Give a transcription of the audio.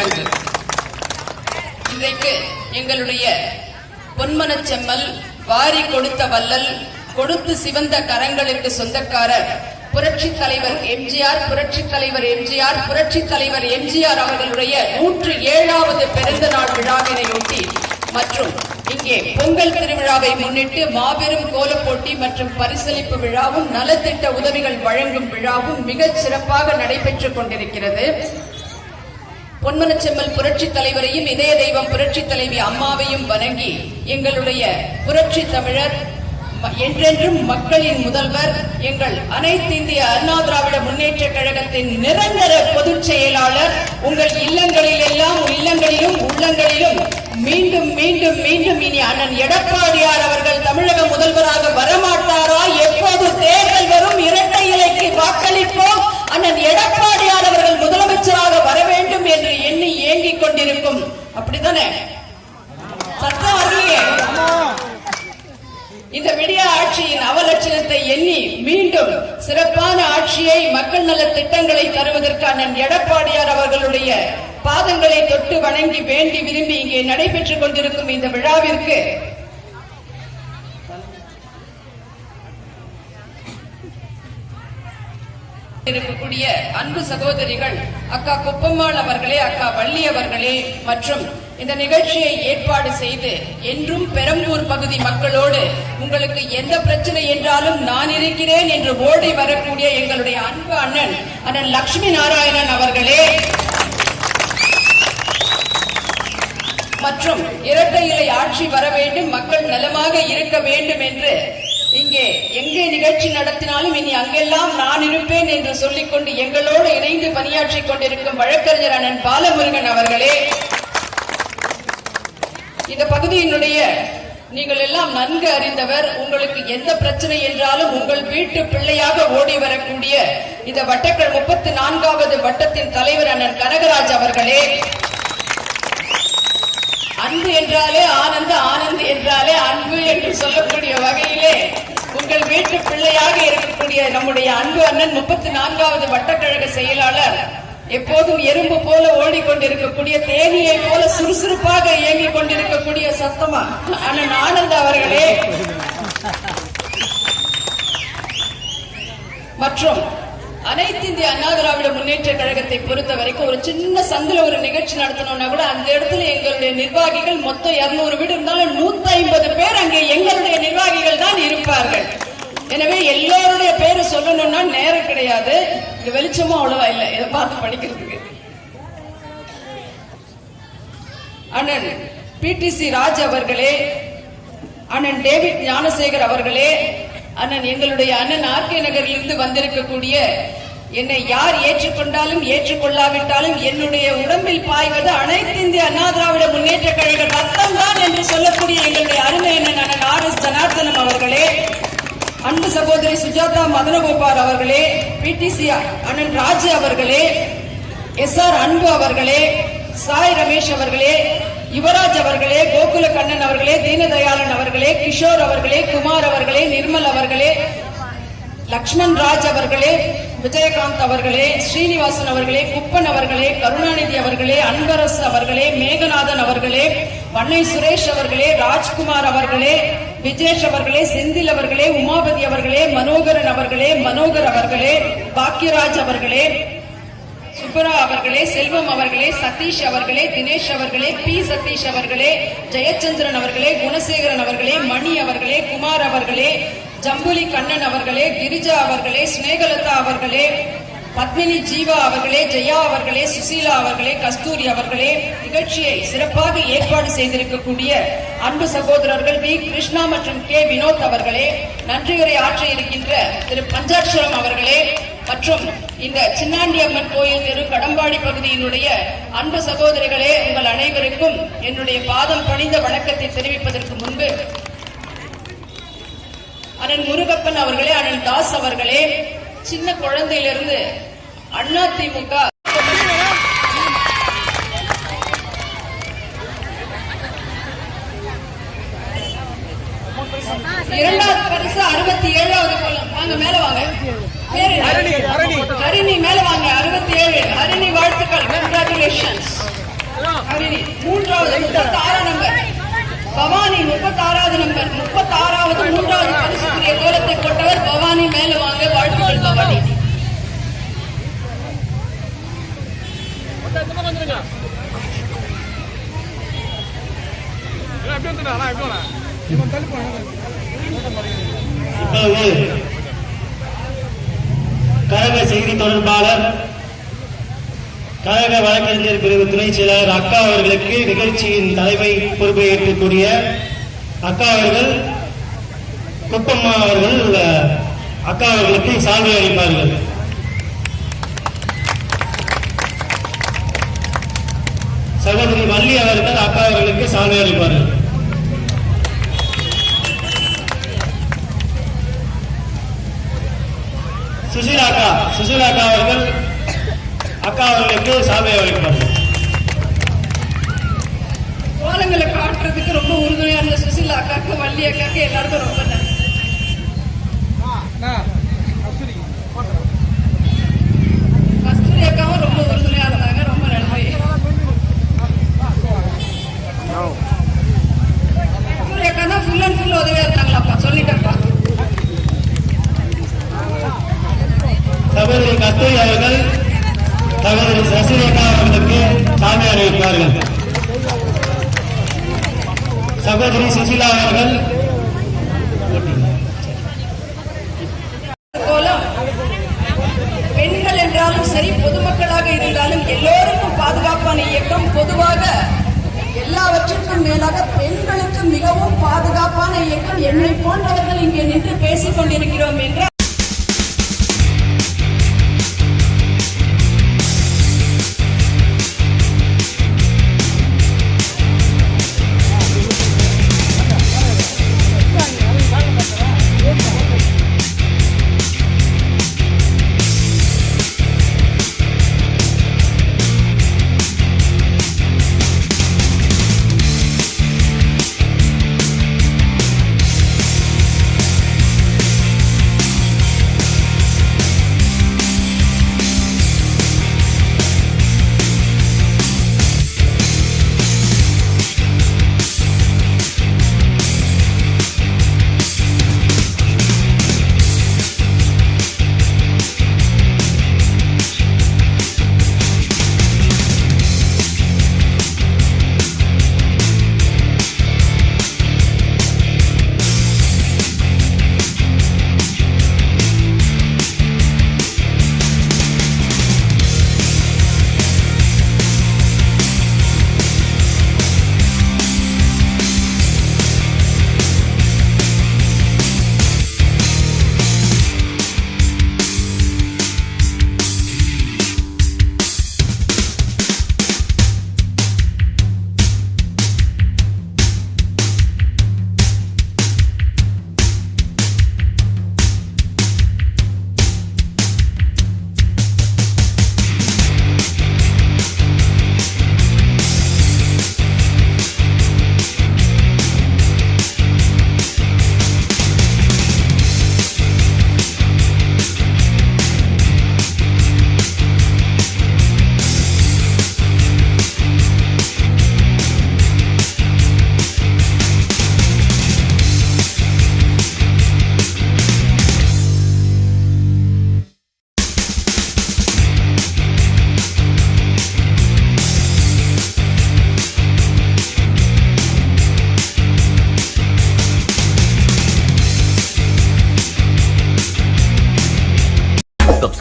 கிழங்கு இன்றைக்கு எங்களுடைய பொன்மன செம்மல் வாரி கொடுத்த வல்லல் கொடுத்து சிவந்த கரங்களுக்கு சொந்தக்காரர் புரட்சி தலைவர் எம்ஜிஆர் புரட்சி தலைவர் எம்ஜிஆர் புரட்சி தலைவர் எம்ஜிஆர் அவர்களுடைய நூற்று ஏழாவது பிறந்த நாள் விழாவினையொட்டி மற்றும் இங்கே பொங்கல் திருவிழாவை முன்னிட்டு மாபெரும் கோலப் போட்டி மற்றும் பரிசளிப்பு விழாவும் நலத்திட்ட உதவிகள் வழங்கும் விழாவும் மிகச் சிறப்பாக நடைபெற்றுக் கொண்டிருக்கிறது. பொன்மனச்செம்மல் புரட்சி தலைவரையும் இதய தெய்வம் புரட்சி தலைவி அம்மாவையும் வணங்கி எங்களுடைய புரட்சி தமிழர் என்றென்றும் மக்களின் முதல்வர் எங்கள் அனைத்து இந்திய அண்ணா திராவிட முன்னேற்ற கழகத்தின் நிரந்தர பொதுச் செயலாளர் உங்கள் இல்லங்களில் எல்லாம் இல்லங்களிலும் உள்ளங்களிலும் மீண்டும் மீண்டும் மீண்டும் இனி அண்ணன் எடப்பாடியார் அவர்கள் தமிழக முதல்வராக வர எப்போது தேர்தல் வரும் இரட்டை இலைக்கு வாக்களிப்போம் அண்ணன் எடப்பாடியார் அவர்கள் முதலமைச்சராக வர வேண்டும் என்று எண்ணி ஏங்கிக் கொண்டிருக்கும் அப்படித்தானே சத்தம் வரலையே இந்த விடிய ஆட்சியின் அவலட்சணத்தை எண்ணி மீண்டும் சிறப்பான ஆட்சியை மக்கள் நல திட்டங்களை தருவதற்கான எடப்பாடியார் அவர்களுடைய பாதங்களை தொட்டு வணங்கி வேண்டி விரும்பி இங்கே நடைபெற்றுக் கொண்டிருக்கும் இந்த விழாவிற்கு இருக்கக்கூடிய அன்பு சகோதரிகள் அக்கா குப்பம்மாள் அவர்களே அக்கா வள்ளி அவர்களே மற்றும் இந்த நிகழ்ச்சியை ஏற்பாடு செய்து என்றும் பெரம்பூர் பகுதி மக்களோடு உங்களுக்கு எந்த பிரச்சனை என்றாலும் நான் இருக்கிறேன் என்று ஓடி வரக்கூடிய எங்களுடைய அன்பு அண்ணன் அண்ணன் லட்சுமி நாராயணன் அவர்களே. மற்றும் இரட்டை இலை ஆட்சி வர வேண்டும் மக்கள் நலமாக இருக்க வேண்டும் என்று இங்கே எங்கே நிகழ்ச்சி நடத்தினாலும் இனி அங்கெல்லாம் நான் இருப்பேன் என்று சொல்லிக்கொண்டு எங்களோடு இணைந்து பணியாற்றிக் கொண்டிருக்கும் வழக்கறிஞர் அண்ணன் பாலமுருகன் அவர்களே. இந்த பகுதியினுடைய நீங்கள் எல்லாம் நன்கு அறிந்தவர் உங்களுக்கு எந்த பிரச்சனை என்றாலும் உங்கள் வீட்டு பிள்ளையாக ஓடி வரக்கூடிய இந்த வட்டக்கள் முப்பத்தி நான்காவது வட்டத்தின் தலைவர் அண்ணன் கனகராஜ் அவர்களே. அன்பு என்றாலே ஆனந்த ஆனந்த் என்றாலே அன்பு என்று சொல்லக்கூடிய வகையிலே உங்கள் வீட்டு பிள்ளையாக இருக்கக்கூடிய நம்முடைய அன்பு அண்ணன் முப்பத்தி நான்காவது வட்டக்கழக செயலாளர் எப்போதும் எறும்பு போல ஓடிக்கொண்டிருக்கக்கூடிய தேனியை போல சுறுசுறுப்பாக இயங்கிக் கொண்டிருக்கக்கூடிய சத்தமா? அண்ணன் ஆனந்த் அவர்களே. மற்றும் அனைத்து இந்திய அண்ணா திராவிட முன்னேற்ற கழகத்தை பொறுத்த வரைக்கும் ஒரு சின்ன சந்தில ஒரு நிகழ்ச்சி நடத்தணும்னா கூட அந்த இடத்துல எங்களுடைய நிர்வாகிகள் மொத்தம் இருநூறு வீடு இருந்தாலும் நூத்தி ஐம்பது பேர் அங்கே எங்களுடைய நிர்வாகிகள் தான் இருப்பார்கள். எனவே எல்லோருடைய பேரு சொல்லணும்னா நேரம் கிடையாது. இங்க வெளிச்சமும் அவ்வளவா இல்லை. இதை பார்த்து படிக்கிறதுக்கு. அண்ணன் பிடிசி ராஜ் அவர்களே அண்ணன் டேவிட் ஞானசேகர் அவர்களே அண்ணன் எங்களுடைய அண்ணன் ஆர்கே நகரிலிருந்து வந்திருக்கக்கூடிய என்னை யார் ஏற்றுக்கொண்டாலும் ஏற்றுக்கொள்ளாவிட்டாலும் என்னுடைய உடம்பில் பாய்வது அனைத்து இந்திய அண்ணா திராவிட முன்னேற்ற கழக ரத்தம் தான் என்று சொல்லக்கூடிய எங்களுடைய அருமை அண்ணன் அண்ணன் ஆர் எஸ் ஜனார்தனம் அவர்களே. அன்பு சகோதரி சுஜாதா மதனகோபால் அவர்களே பிடிசி அண்ணன் ராஜு அவர்களே எஸ் ஆர் அன்பு அவர்களே சாய் ரமேஷ் அவர்களே யுவராஜ் அவர்களே கோகுல கண்ணன் அவர்களே தீனதயாளன் அவர்களே கிஷோர் அவர்களே குமார் அவர்களே நிர்மல் அவர்களே லக்ஷ்மண் ராஜ் அவர்களே விஜயகாந்த் அவர்களே ஸ்ரீனிவாசன் அவர்களே குப்பன் அவர்களே கருணாநிதி அவர்களே அன்பரசு அவர்களே மேகநாதன் அவர்களே வண்ணை சுரேஷ் அவர்களே ராஜ்குமார் அவர்களே விஜேஷ் அவர்களே செந்தில் அவர்களே உமாபதி அவர்களே மனோகரன் அவர்களே மனோகர் அவர்களே பாக்யராஜ் அவர்களே சுப்பரா அவர்களே செல்வம் அவர்களே சதீஷ் அவர்களே தினேஷ் அவர்களே பி. சதீஷ் அவர்களே ஜெயச்சந்திரன் அவர்களே குணசேகரன் அவர்களே மணி அவர்களே குமார் அவர்களே ஜம்புலி கண்ணன் அவர்களே கிரிஜா அவர்களே ஸ்னேகலதா அவர்களே பத்மினி ஜீவா அவர்களே ஜெயா அவர்களே சுசீலா அவர்களே கஸ்தூரி அவர்களே நிகழ்ச்சியை சிறப்பாக ஏற்பாடு செய்திருக்கக்கூடிய அன்பு சகோதரர்கள் வி. கிருஷ்ணா மற்றும் கே. வினோத் அவர்களே நன்றியுரை ஆற்ற இருக்கின்ற திரு. பஞ்சாட்சரம் அவர்களே மற்றும் இந்த சின்னாண்டி அம்மன் கோயில் தெரு கடம்பாடி பகுதியினுடைய அன்பு சகோதரிகளே உங்கள் அனைவருக்கும் என்னுடைய பாதம் பணிந்த வணக்கத்தை தெரிவிப்பதற்கு முன்பு அண்ணன் முருகப்பன் அவர்களே அண்ணன் தாஸ் அவர்களே சின்ன குழந்தையிலிருந்து அண்ணா திமுக. இரண்டாவது பரிசு அறுபத்தி ஏழாவது கோலம். வாங்க மேல வாங்க. கழக செய்தி தொடர்பாளர் கழக வழக்கறிஞர் பிரிவு துணை செயலாளர் அக்கா அவர்களுக்கு நிகழ்ச்சியின் தலைமை பொறுப்பை ஏற்கக்கூடிய அக்கா அவர்கள் குப்பம்மா அவர்கள் அக்கா அவர்களுக்கு சால்வை அளிப்பார்கள். சகோதரி வள்ளி அவர்கள் அக்கா அவர்களுக்கு சால்வை அளிப்பார்கள் சுசீலா அக்கா சுசீலா அக்கா அவர்கள் அக்கா அவர்களுக்கு சால்வை அளிப்பார்கள் கோலங்களை காட்டுறதுக்கு ரொம்ப உறுதுணையா இருந்த சுசிலா அக்காக்கு வள்ளி அக்காக்கு எல்லாருக்கும் ரொம்ப நன்றி கஸ்தூரி அக்காவும் ரொம்ப உறுதுணையா இருந்தாங்க ரொம்ப நன்றி கஸ்தூரி அக்கா தான் ஃபுல் அண்ட் ஃபுல் உதவியா இருந்தாங்களாப்பா சொல்லிட்டேன்ப்பா சகோதரி கஸ்தூரி அவர்கள் சகோதரி சசிரேகா அவர்களுக்கு சால்வை அளிப்பார்கள் சகோதரி சுசீலா அவர்கள் பெண்கள் என்றாலும் சரி பொதுமக்களாக இருந்தாலும் எல்லோருக்கும் பாதுகாப்பான இயக்கம் பொதுவாக எல்லாவற்றிற்கும் மேலாக பெண்களுக்கு மிகவும் பாதுகாப்பான இயக்கம் என்னை போன்றவர்கள் இங்கே நின்று பேசிக் கொண்டிருக்கிறோம் என்ற